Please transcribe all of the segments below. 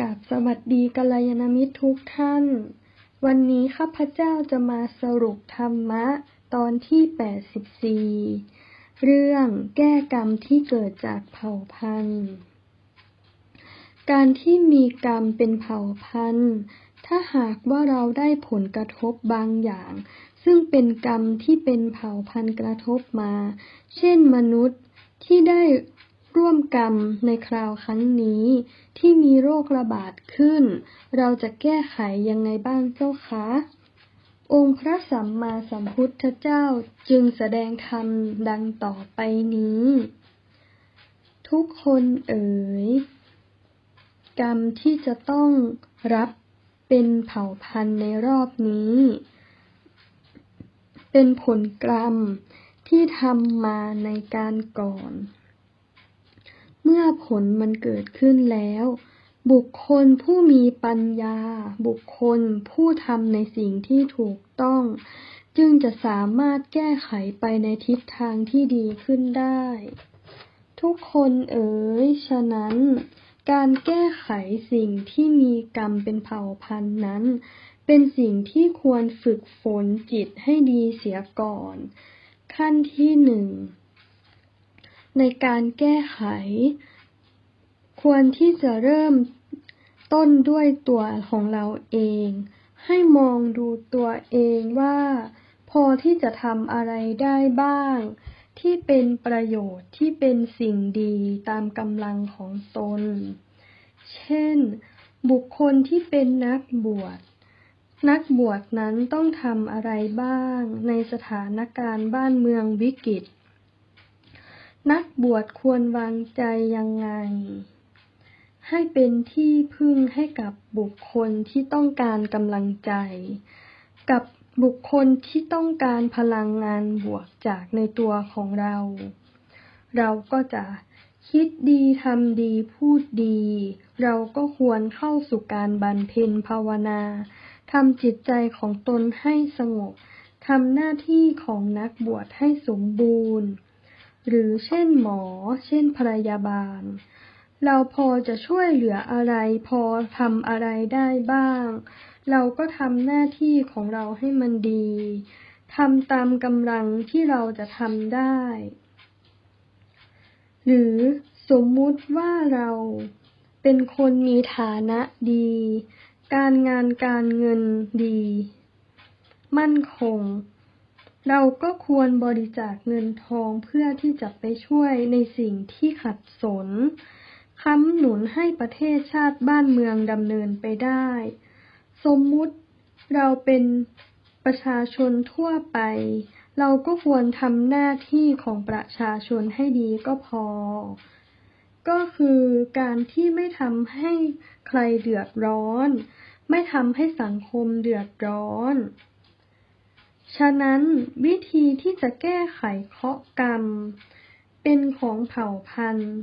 กับสวัสดีกัลยาณมิตรทุกท่าน วันนี้ข้าพเจ้าจะมาสรุปธรรมะตอนที่ 84 เรื่องแก้กรรมที่เกิดจากเผ่าพันธุ์ การที่มีกรรมเป็นเผ่าพันธุ์ ถ้าหากว่าเราได้ผลกระทบบางอย่าง ซึ่งเป็นกรรมที่เป็นเผ่าพันธุ์กระทบมา เช่นมนุษย์ที่ได้ ร่วมกรรมในคราวครั้งนี้ ที่มีโรคระบาดขึ้น เราจะแก้ไขยังไงบ้างเจ้าคะ องค์พระสัมมาสัมพุทธเจ้าจึงแสดงธรรมดังต่อไปนี้ ทุกคนเอ๋ย กรรมที่จะต้องรับเป็นเผ่าพันธุ์ในรอบนี้ เป็นผลกรรมที่ทำมาในการก่อน เมื่อผลมันเกิดขึ้นแล้ว บุคคลผู้มีปัญญา บุคคลผู้ทำในสิ่งที่ถูกต้อง จึงจะสามารถแก้ไขไปในทิศทางที่ดีขึ้นได้ ทุกคนเอ๋ย ฉะนั้น การแก้ไขสิ่งที่มีกรรมเป็นเผ่าพันธุ์นั้น เป็นสิ่งที่ควรฝึกฝนจิตให้ดีเสียก่อน ขั้นที่หนึ่ง ในการแก้ไข ควรที่จะเริ่มต้นด้วยตัวของเราเอง ให้มองดูตัวเองว่า พอที่จะทำอะไรได้บ้าง ที่เป็นประโยชน์ที่เป็นสิ่งดีตามกำลังของตน เช่น บุคคลที่เป็นนักบวชนักบวชนั้นต้องทำอะไรบ้างในสถานการณ์บ้านเมืองวิกฤต นักบวชควรวางใจยังไง ให้เป็นที่พึ่งให้กับบุคคลที่ต้องการกำลังใจ กับบุคคลที่ต้องการพลังงานบวกจากในตัวของเรา เราก็จะคิดดีทำดีพูดดี เราก็ควรเข้าสู่การบำเพ็ญภาวนาทำจิตใจของตนให้สงบทำหน้าที่ของนักบวชให้สมบูรณ์ หรือเช่นหมอ เช่นพยาบาล เราพอจะช่วยเหลืออะไร พอทำอะไรได้บ้าง เราก็ทำหน้าที่ของเราให้มันดีทำตามกำลังที่เราจะทำได้ หรือสมมุติว่าเราเป็นคนมีฐานะดี การงานการเงินดี มั่นคง เราก็ควรบริจาคเงินทองเพื่อที่จะไปช่วยในสิ่งที่ขัดสน ค้ำหนุนให้ประเทศชาติบ้านเมืองดำเนินไปได้ สมมุติเราเป็นประชาชนทั่วไป เราก็ควรทำหน้าที่ของประชาชนให้ดีก็พอ ก็คือการที่ไม่ทำให้ใครเดือดร้อน ไม่ทำให้สังคมเดือดร้อน ฉะนั้นวิธีที่จะแก้ไขเคราะห์กรรม เป็นของเผ่าพันธุ์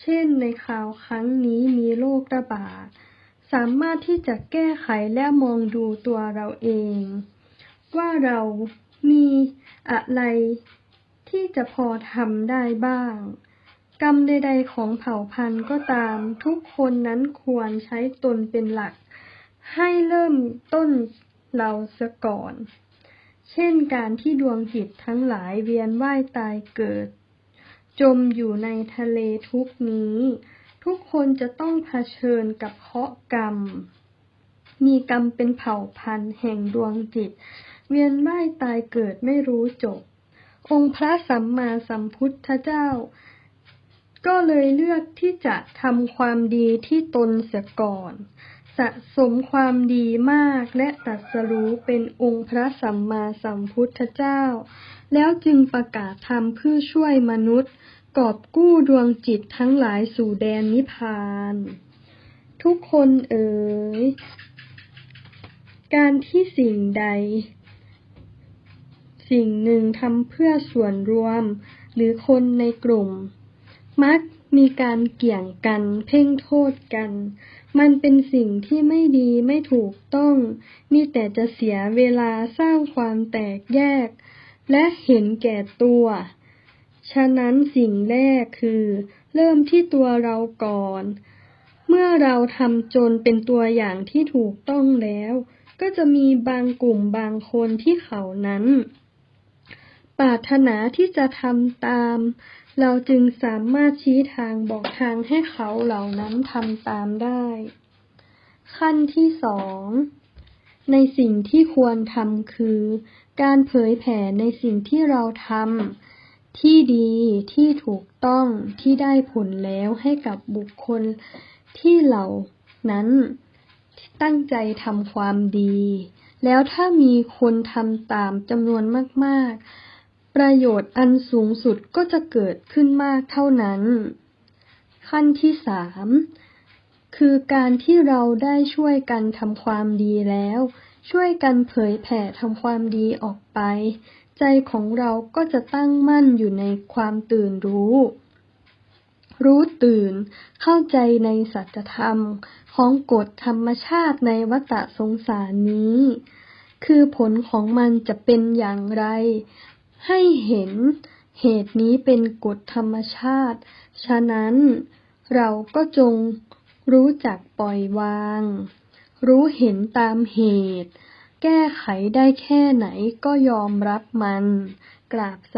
เช่นในข่าวครั้งนี้มีโรคระบาด สามารถที่จะแก้ไขและมองดูตัวเราเอง ว่าเรามีอะไรที่จะพอทำได้บ้าง กรรมใดๆของเผ่าพันธุ์ก็ตาม ทุกคนนั้นควรใช้ตนเป็นหลัก ให้เริ่มต้นเราเสียก่อน เช่นการที่ดวงจิตทั้งหลายเวียนว่ายตายเกิด จมอยู่ในทะเลทุกนี้ ทุกคนจะต้องเผชิญกับเคราะห์กรรม มีกรรมเป็นเผ่าพันธุ์แห่งดวงจิต เวียนว่ายตายเกิดไม่รู้จบ องค์พระสัมมาสัมพุทธเจ้า ก็เลยเลือกที่จะทำความดีที่ตนเสียก่อน สะสมความดีมากและตัดสรู้เป็นองค์พระสัมมาสัมพุทธเจ้า แล้วจึงประกาศธรรมเพื่อช่วยมนุษย์ กอบกู้ดวงจิตทั้งหลายสู่แดนนิพพาน ทุกคนเอ๋ย การที่สิ่งใด สิ่งหนึ่งทำเพื่อส่วนรวม หรือคนในกลุ่ม มักมีการเกี่ยงกันเพ่งโทษกัน มันเป็นสิ่งที่ไม่ดีไม่ถูกต้อง มีแต่จะเสียเวลาสร้างความแตกแยก และเห็นแก่ตัว ฉะนั้นสิ่งแรกคือ เริ่มที่ตัวเราก่อน เมื่อเราทำจนเป็นตัวอย่างที่ถูกต้องแล้ว ก็จะมีบางกลุ่มบางคนที่เขานั้นปรารถนาที่จะทำตาม เราจึงสามารถชี้ทางบอกทางให้เขาเหล่านั้นทำตามได้ ขั้นที่สองในสิ่งที่ควรทำคือ การเผยแผ่ในสิ่งที่เราทำที่ดีที่ถูกต้องที่ได้ผลแล้วให้กับบุคคลที่เหล่านั้นตั้งใจทำความดี แล้วถ้ามีคนทำตามจำนวนมาก ๆ ประโยชน์อันสูงสุดก็จะเกิดขึ้นมากเท่านั้น ขั้นที่สามคือการที่เราได้ช่วยกันทำความดีแล้ว ช่วยกันเผยแผ่ทำความดีออกไป ใจของเราก็จะตั้งมั่นอยู่ในความตื่นรู้ รู้ตื่น เข้าใจในสัจธรรมของกฎธรรมชาติในวัฏสงสารนี้ คือผลของมันจะเป็นอย่างไร ให้เห็นเหตุนี้เป็นกฎธรรมชาติ ฉะนั้นเราก็จงรู้จักปล่อยวาง รู้เห็นตามเหตุ แก้ไขได้แค่ไหนก็ยอมรับมัน กราบ